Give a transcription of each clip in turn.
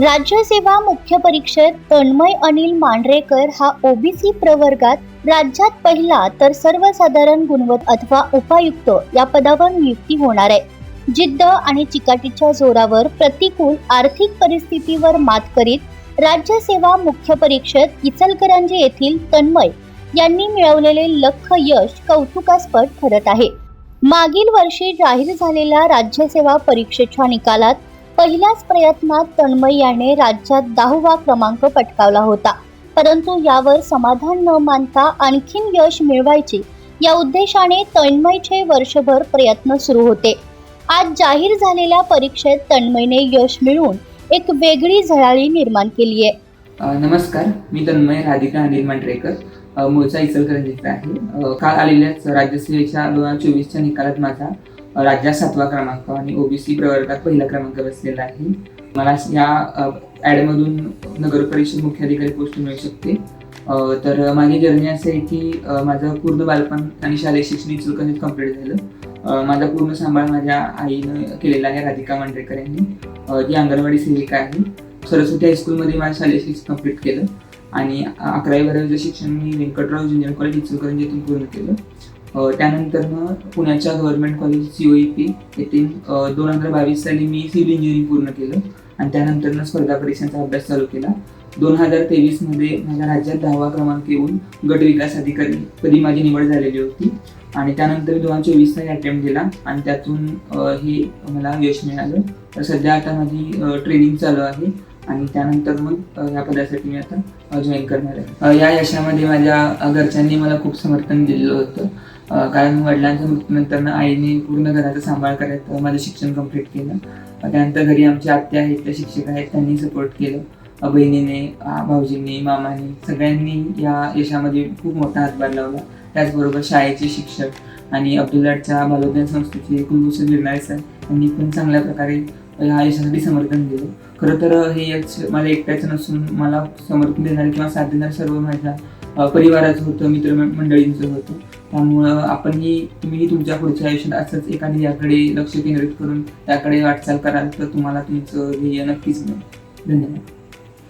राज्यसेवा मुख्य परीक्षेत तन्मय अनिल मांढरेकर हा ओबीसी प्रवर्गात राज्यात पहिला तर सर्वसाधारण गुणवत अथवा उपायुक्त या पदावर नियुक्ती होणार आहे. जिद्द आणि चिकाटीच्या जोरावर प्रतिकूल आर्थिक परिस्थितीवर मात करीत राज्यसेवा मुख्य परीक्षेत इचलकरंजी येथील तन्मय यांनी मिळवलेले लख यश कौतुकास्पद ठरत आहे. मागील वर्षी जाहीर झालेल्या राज्यसेवा परीक्षेच्या निकालात पहिल्याच प्रयत्नात तन्मय याने राज्यात दहावा क्रमांक पटकावला होता. परंतु यावर समाधान न मानता आणखीन यश मिळवायचे या उद्देशाने तन्मयचे वर्षभर प्रयत्न सुरू होते. आज जाहीर झालेल्या परीक्षेत तन्मयने यश मिळवून एक वेगळी झळाळी निर्माण केली आहे नमस्कार मी तन्मय राधिका अनिल मांढरेकर मूळचा इचलकरंजीचा आहे. काल आलेल्याच राज्यसेवेच्या दोन हजार चोवीसच्या निकालात माझा राज्यात सातवा क्रमांक आणि ओबीसी प्रवर्गात पहिला क्रमांक बसलेला आहे. मला या ॲडमधून नगर परिषद मुख्याधिकारी पोस्ट मिळू शकते. तर माझी जर्नी असं आहे की माझं पूर्ण बालपण आणि शालेय शिक्षण इचलकरंजीत कंप्लीट झालं. माझा पूर्ण सांभाळ माझ्या आईनं केलेला आहे राधिका मांढरेकर यांनी. जी ती अंगणवाडी सेविका आहे. सरस्वती हायस्कूलमध्ये माझं शालेय शिक्षण कंप्लीट केलं. आणि अकरावी बारावीचं शिक्षण मी व्यंकटराव ज्युनियर कॉलेज इचलकरंजीतून पूर्ण केलं. त्यानंतर मग पुण्याच्या गव्हर्नमेंट कॉलेज सी पी येथे दोन हजार बावीस साली मी सिव्हिल इंजिनिअरिंग पूर्ण केलं आणि त्यानंतर स्पर्धा परीक्षांचा अभ्यास चालू केला. दोन हजार तेवीसमध्ये माझ्या राज्यात दहावा क्रमांक येऊन गट विकास अधिकारी पदी माझी निवड झालेली होती आणि त्यानंतर दोन हजार चोवीसचा अटेम्प्ट दिला आणि त्यातून हे मला यश मिळालं. तर सध्या आता माझी ट्रेनिंग चालू आहे आणि त्यानंतर मग या पदासाठी मी आता जॉईन करणार आहे. या यशामध्ये माझ्या घरच्यांनी मला खूप समर्थन दिलेलं होतं. कारण वडिलांच्या मृत्यूनंतर आईने पूर्ण घराचा सांभाळ करत माझं शिक्षण कंप्लीट केलं. त्यानंतर घरी आमच्या आत्या आहेत त्या शिक्षक आहेत त्यांनी सपोर्ट केलं. बहिणीने भाऊजींनी मामाने सगळ्यांनी या यशामध्ये खूप मोठा हातभार लावला. त्याचबरोबर शाळेचे शिक्षक आणि अब्दुल्लाटच्या बालोद्यान संस्थेचे कुलभूषण गिरणारे सर यांनी पण चांगल्या प्रकारे ह्या यशासाठी समर्थन दिलं. खरं तर हे यश मला एकट्याचं नसून मला समर्थन देणारे किंवा साथ देणारे सर्व माझ्या परिवाराचं होतं मित्रमंडळींचं होतं. त्यामुळं आपणही तुम्ही तुमच्या पुढच्या आयुष्यात असंच एखादी याकडे लक्ष केंद्रित करून त्याकडे वाटचाल कराल तर तुम्हाला तुमचं ध्येय नक्कीच मिळेल. धन्यवाद.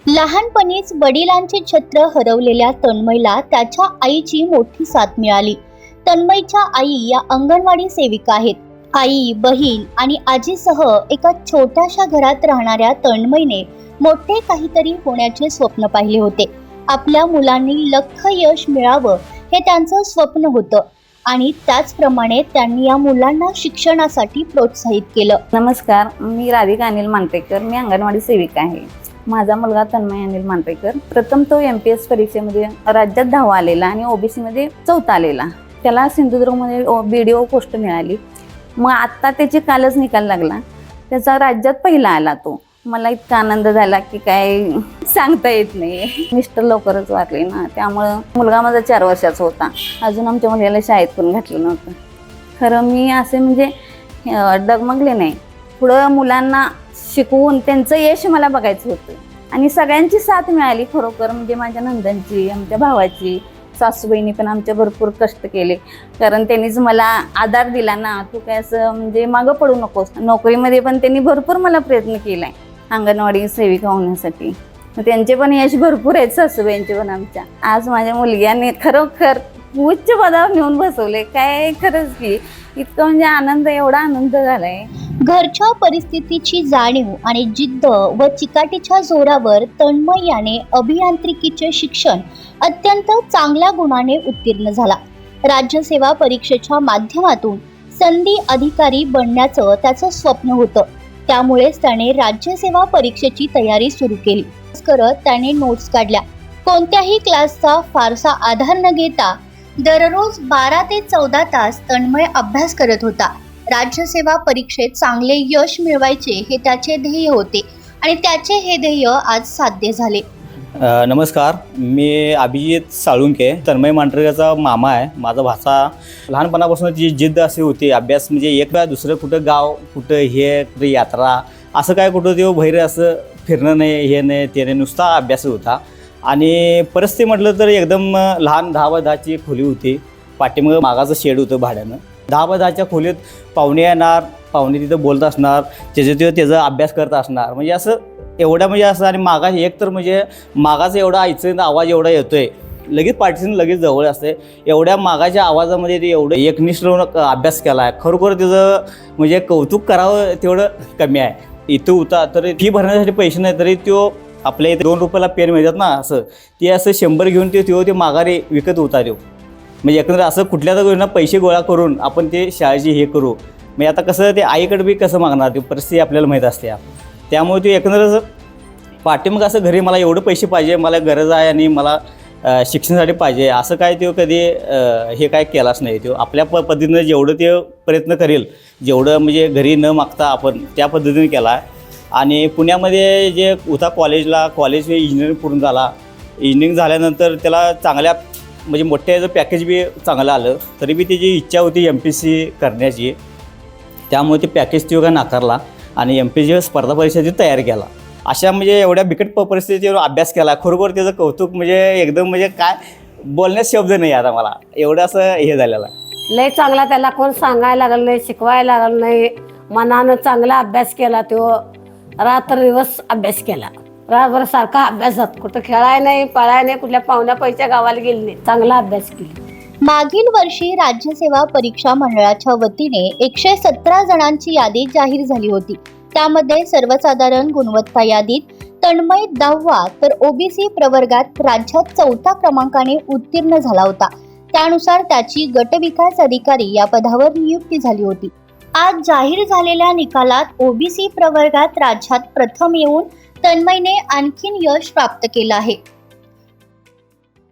लहानपणीच वडिलांचे छत्र हरवलेल्या तन्मयला त्याच्या आईची मोठी साथ मिळाली. तन्मयच्या आई या अंगणवाडी सेविका आहेत. आई बहीण आणि आजीसह एका छोट्याशा घरात राहणाऱ्या तन्मयने मोठे काहीतरी होण्याचे स्वप्न पाहिले होते. आपल्या मुलांनी लख यश मिळावं हे त्यांचं स्वप्न होतं आणि त्याचप्रमाणे त्यांनी या मुलांना शिक्षणासाठी प्रोत्साहित केलं. नमस्कार मी राधिका अनिल मांटेकर मी अंगणवाडी सेविका आहे. माझा मुलगा तन्मय अनिल मांटेकर प्रथम तो एम पी एस परीक्षेमध्ये राज्यात दहावा आलेला आणि ओबीसीमध्ये चौथा आलेला. त्याला सिंधुदुर्गमध्ये बी डी ओ पोस्ट मिळाली. मग आत्ता त्याची कालच निकाल लागला. त्याचा राज्यात पहिला आला तो. मला इतका आनंद झाला की काय सांगता येत नाही. मिस्टर लवकरच वारले ना. त्यामुळं मुलगा माझा चार वर्षाचा होता. अजून आमच्या मुलीला शाळेत पण घातलं नव्हतं. खरं मी असे म्हणजे डगमगले नाही. पुढं मुलांना शिकवून त्यांचं यश मला बघायचं होतं. आणि सगळ्यांची साथ मिळाली खरोखर. म्हणजे माझ्या नंदनची आमच्या भावाची सासूबाईने पण आमच्या भरपूर कष्ट केले. कारण त्यांनीच मला आधार दिला ना तू काय असं म्हणजे मागं पडू नकोस. नोकरीमध्ये पण त्यांनी भरपूर मला प्रयत्न केला आहे अंगणवाडी सेविका होण्यासाठी. त्यांचे पण यश भरपूर आहेत सासूबाईंचे पण आमच्या. आज माझ्या मुलग्याने खरोखर उच्च पदावर नेऊन बसवले. काय खरंच की इतकं म्हणजे आनंद एवढा आनंद झालाय. घरच्या परिस्थितीची जाणीव आणि जिद्द व चिकाटीच्या जोरावर तन्मय याने अभियांत्रिकीचे शिक्षण अत्यंत चांगल्या गुणाने उत्तीर्ण झाला. राज्यसेवा परीक्षेच्या माध्यमातून संधी अधिकारी बनण्याचं त्याचं स्वप्न होतं. त्यामुळेच त्याने राज्यसेवा परीक्षेची तयारी सुरू केली. करत त्याने नोट्स काढल्या. कोणत्याही क्लासचा फारसा आधार न घेता दररोज बारा ते चौदा तास तन्मय अभ्यास करत होता. राज्यसेवा परीक्षेत चांगले यश मिळवायचे हे त्याचे ध्येय होते आणि त्याचे हे ध्येय आज साध्य झाले. नमस्कार. मी अभिजित साळुंके तन्मय मांढरेकरचा मामा आहे. माझा भाचा लहानपणापासून जी जिद्द अशी होती अभ्यास म्हणजे एक वेळा दुसरं कुठं गाव कुठं हे कुठं यात्रा असं काय कुठं देव भैर असं फिरणं नाही हे नाही ते नाही नुसता अभ्यास होता. आणि परिस्थिती म्हटलं तर एकदम लहान दहा बाय दहाची खोली होती. पाठीमागं मागाचं शेड होतं भाड्यानं. दहा बाय दहाच्या खोलीत पाहुणे येणार पाहुणे तिथं बोलत असणार त्याचं ते त्याचा अभ्यास करत असणार. म्हणजे असं एवढं म्हणजे असं आणि मागा एक तर म्हणजे मागाचा एवढा आईचं आवाज एवढा येतो आहे लगेच पाठीसून लगेच जवळ असते. एवढ्या मागाच्या आवाजामध्ये ते एवढं एकनिष्ठ अभ्यास केला आहे खरोखर त्याचं म्हणजे कौतुक करावं तेवढं कमी आहे. इथं होता तर फी भरण्यासाठी पैसे नाही तरी तो आपल्या इथे दोन रुपयाला पेन मिळतात ना असं. ते असं शंभर घेऊन ते तो ते माघारी विकत होता तो म्हणजे एकंदर असं कुठल्या तर पैसे गोळा करून आपण ते शाळेची हे करू. म्हणजे आता कसं ते आईकडे बी कसं मागणार? ते परिस्थिती आपल्याला माहीत असते. त्यामुळे ते एकंदर असं असं घरी मला एवढं पैसे पाहिजे मला गरज आहे आणि मला शिक्षणासाठी पाहिजे. असं काय तो कधी हे काय केलाच नाही तो आपल्या प पद्धतीनं जेवढं ते प्रयत्न करेल जेवढं म्हणजे घरी न मागता आपण त्या पद्धतीने केला. आहे आणि पुण्यामध्ये जे होता कॉलेजला कॉलेज इंजिनिअरिंग पूर्ण झाला. इंजिनिअरिंग झाल्यानंतर त्याला चांगल्या म्हणजे मोठ्या याचं पॅकेज बी चांगलं आलं. तरी बी त्याची इच्छा होती एम पी सी करण्याची. त्यामुळे ते पॅकेज तो काय नाकारला आणि एम पी सी स्पर्धा परीक्षेची तयारी केला. अशा म्हणजे एवढ्या बिकट प- परिस्थितीवर अभ्यास केला. खरोखर त्याचं कौतुक म्हणजे एकदम म्हणजे काय बोलण्यास शब्द नाही आता मला. एवढं असं हे झालेलं आहे. लय चांगला त्याला कोण सांगायला लागलं नाही शिकवायला लागलं नाही. मनानं चांगला अभ्यास केला तो. रात्र दिवस अभ्यास केला. रात्रभर सारखा अभ्यासात कुठं खेळाय नाही पळाय नाही कुठल्या पाहुण्या पैशा गावाला गेली नाही. चांगला अभ्यास केला. मागील वर्षी राज्यसेवा परीक्षा मंडळाच्या वतीने एकशे सतरा जणांची यादी जाहीर झाली होती. त्यामध्ये सर्वसाधारण गुणवत्ता यादीत तन्मय दहावा तर ओबीसी प्रवर्गात राज्यात चौथ्या क्रमांकाने उत्तीर्ण झाला होता. त्यानुसार त्याची गटविकास अधिकारी या पदावर नियुक्ती झाली होती. आज जाहीर झालेल्या निकालात ओबीसी प्रवर्गात राज्यात प्रथम येऊन तन्मयने आणखीन यश प्राप्त केलं आहे.